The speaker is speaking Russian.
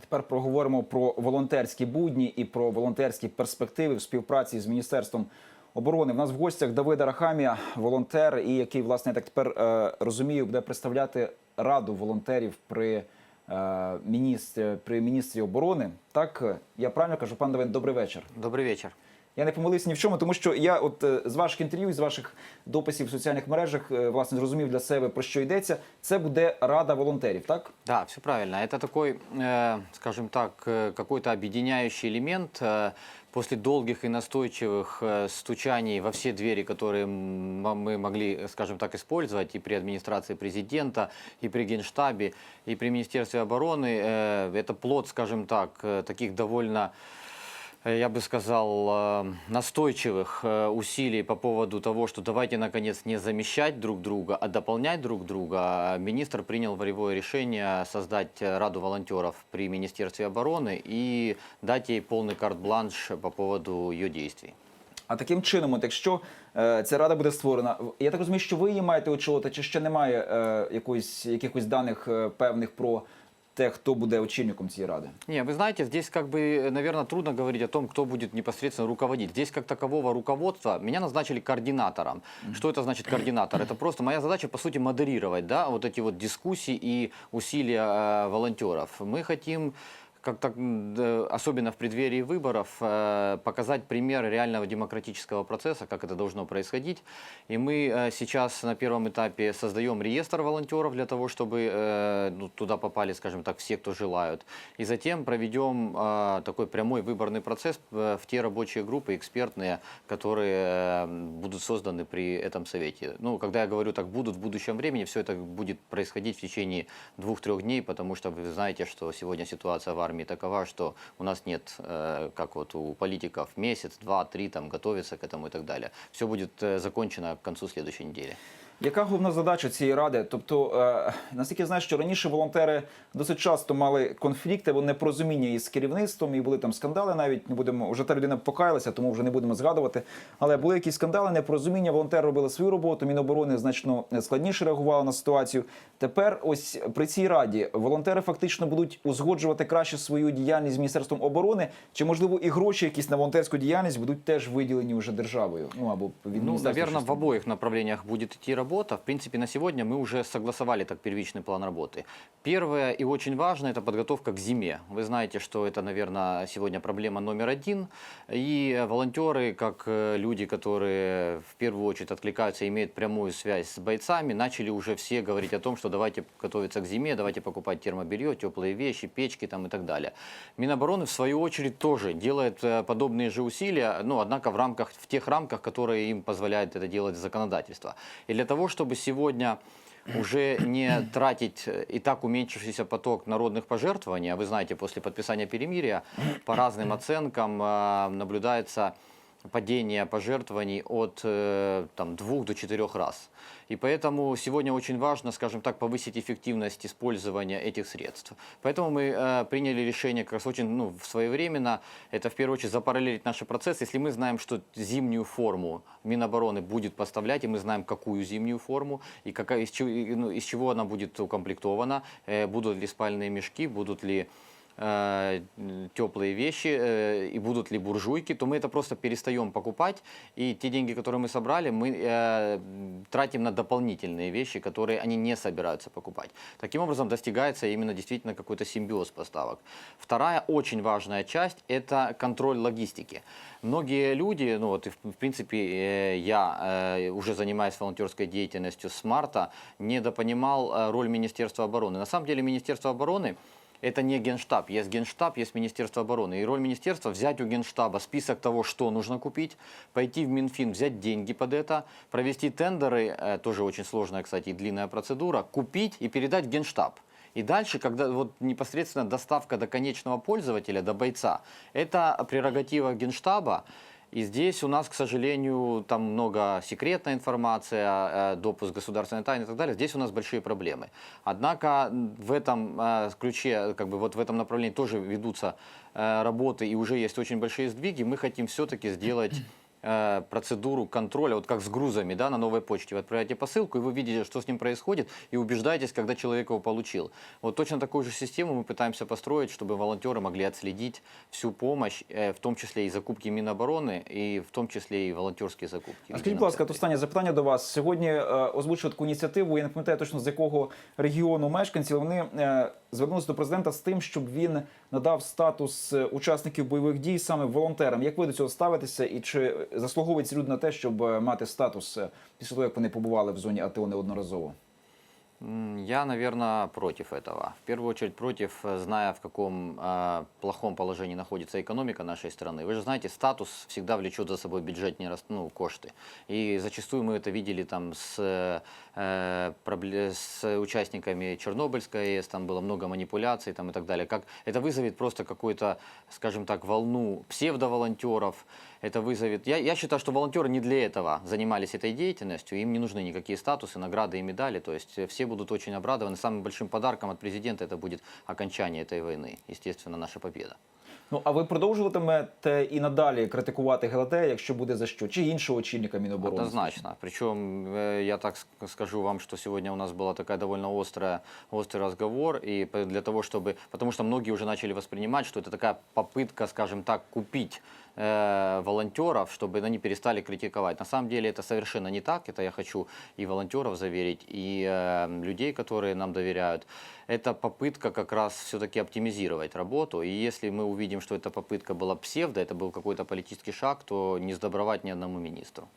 Тепер проговоримо про волонтерські будні і про волонтерські перспективи в співпраці з міністерством оборони. В нас в гостях Давида Рахамія, волонтер, і який, власне, я так тепер е, розумію, буде представляти раду волонтерів при, е, міністрі, при міністрі оборони. Так, я правильно кажу, пан Давид, добрий вечір. Добрий вечер. Я не помилився ні в чому, тому що я, от е, з ваших інтерв'ю, з ваших дописів в соціальних мережах, е, власне, зрозумів для себе про що йдеться. Це буде рада волонтерів, так? Да, все правильно. Это такой, э, скажем так, э, какой-то объединяющий элемент э, после долгих и настойчивых э, стучаний во все двери, которые м, мы могли, э, скажем так, использовать и при администрации президента, и при Генштабе, и при Министерстве обороны. э, Это плод, скажем так, э, таких довольно э, я бы сказал, э, настойчивых э, усилий по поводу того, что давайте, наконец, не замещать друг друга, а дополнять друг друга, министр принял волевое решение создать э, Раду волонтеров при Министерстве обороны и дать ей полный карт-бланш по поводу ее действий. А таким чином, от якщо е, ця рада буде створена, в- я так розумію, що ви її маєте очолити, чи ще немає е, якоїсь, якихось даних е, певних про те, хто буде очільником цієї ради? Не, вы знаете, здесь как бы, наверное, трудно говорить о том, кто будет непосредственно руководить. Здесь как такового руководства меня назначили координатором. Что это значит координатор? Это просто моя задача, по сути, модерировать да, вот эти вот дискуссии и усилия э, волонтеров. Мы хотим как так, особенно в преддверии выборов, э, показать пример реального демократического процесса, как это должно происходить. И мы э, сейчас на первом этапе создаем реестр волонтеров для того, чтобы э, ну, туда попали, скажем так, все, кто желают. И затем проведем такой прямой выборный процесс в те рабочие группы экспертные, которые будут созданы при этом совете. Ну, когда я говорю так будут в будущем времени, все это будет происходить в течение двух-трех дней, потому что вы знаете, что сегодня ситуация в армии такова, что у нас нет, э, как вот у политиков, месяц, два, три там готовиться к этому и так далее. Все будет э, закончено к концу следующей недели. Яка головна задача цієї ради? Тобто, е, наскільки я знаю, що раніше волонтери досить часто мали конфлікти або непорозуміння із керівництвом, і були там скандали навіть не будемо вже та людина покаялася, тому вже не будемо згадувати. Але були якісь скандали, непорозуміння. Волонтери робили свою роботу. Міноборони значно складніше реагували на ситуацію. Тепер, ось при цій раді, волонтери фактично будуть узгоджувати краще свою діяльність з міністерством оборони, чи можливо і гроші, якісь на волонтерську діяльність будуть теж виділені вже державою. Ну або від Ну, щось в обоих направлениях будет идти работа. В принципе, на сегодня мы уже согласовали так первичный план работы. Первое и очень важное – это подготовка к зиме. Вы знаете, что это, наверное, сегодня проблема номер один. И волонтеры, как э, люди, которые в первую очередь откликаются имеют прямую связь с бойцами, начали уже все говорить о том, что давайте готовиться к зиме, давайте покупать термобелье, теплые вещи, печки там и так далее. Минобороны, в свою очередь, тоже делает э, подобные же усилия, ну, однако в, рамках, в тех рамках, которые им позволяет это делать законодательство. И для того, чтобы сегодня уже не тратить э, и так уменьшившийся поток народных пожертвований, а вы знаете, после подписания перемирия по разным оценкам э, наблюдается падение пожертвований от э, там, двух до четырех раз. И поэтому сегодня очень важно, скажем так, повысить эффективность использования этих средств. Поэтому мы э, приняли решение как раз очень ну, своевременно, это в первую очередь запараллелить наши процессы. Если мы знаем, что зимнюю форму Минобороны будет поставлять, и мы знаем, какую зимнюю форму, и какая, из, чего, ну, из чего она будет укомплектована, э, будут ли спальные мешки, будут ли теплые вещи э, и будут ли буржуйки, то мы это просто перестаем покупать. И те деньги, которые мы собрали, мы э, тратим на дополнительные вещи, которые они не собираются покупать. Таким образом достигается именно действительно какой-то симбиоз поставок. Вторая очень важная часть – это контроль логистики. Многие люди, ну вот в, принципе э, я уже занимаюсь волонтерской деятельностью с марта, недопонимал роль Министерства обороны. На самом деле Министерство обороны это не генштаб. Есть генштаб, есть Министерство обороны. И роль министерства взять у генштаба список того, что нужно купить, пойти в Минфин, взять деньги под это, провести тендеры, э, тоже очень сложная, кстати, и длинная процедура, купить и передать в генштаб. И дальше, когда вот непосредственно доставка до конечного пользователя, до бойца, это прерогатива генштаба. И здесь у нас, к сожалению, там много секретная информация, э, допуск государственной тайны и так далее. Здесь у нас большие проблемы. Однако в этом э, ключе, как бы вот в этом направлении тоже ведутся э, работы и уже есть очень большие сдвиги. Мы хотим все-таки сделать процедуру контроля, вот как с грузами, да, на новой почте. Вы отправляете посылку, и вы видите, что с ним происходит, и убеждаетесь, когда человек его получил. Вот точно такую же систему мы пытаемся построить, чтобы волонтеры могли отследить всю помощь, э, в том числе и закупки Минобороны, и в том числе и волонтерские закупки. в А скажіть, едином будь ласка, от секторе. останнє запитання до вас. Сьогодні е, озвучили таку ініціативу. Я не пам'ятаю точно з якого регіону мешканці. Вони е, звернулися до президента з тим, щоб він надав статус е, учасників бойових дій саме волонтерам. Як ви до цього ставитеся, і чи заслуговують ці люди на те, щоб е, мати статус е, після того, як вони побували в зоні АТО неодноразово? Я, наверное, против этого. В первую очередь против, э, зная, в каком э, плохом положении находится экономика нашей страны. Вы же знаете, статус всегда влечет за собой бюджетные ну, кошты. И зачастую мы это видели там с, э, пробле- с участниками Чернобыльской АЭС, там было много манипуляций там, и так далее. Как это вызовет просто какую-то, скажем так, волну псевдоволонтеров, это вызовет... Я, я считаю, что волонтеры не для этого занимались этой деятельностью, им не нужны никакие статусы, награды и медали, то есть э, все будут очень обрадованы. Самым большим подарком от президента это будет окончание этой войны, естественно, наша победа. Ну а ви продовжуватимете і надалі критикувати ГЛТ, якщо буде за що, чи іншого очільника Міноборони? Однозначно. Причем э, я так ск- скажу вам, что сегодня у нас была такая довольно острая, острый разговор, и п- для того, чтобы, потому что многие уже начали воспринимать, что это такая попытка, скажем так, купить э, волонтеров, чтобы они перестали критиковать. На самом деле это совершенно не так. Это я хочу и волонтеров заверить, и э, людей, которые нам доверяют. Это попытка как раз все-таки оптимизировать работу. И если мы увидим, что эта попытка была псевдо, это был какой-то политический шаг, то не сдобровать ни одному министру.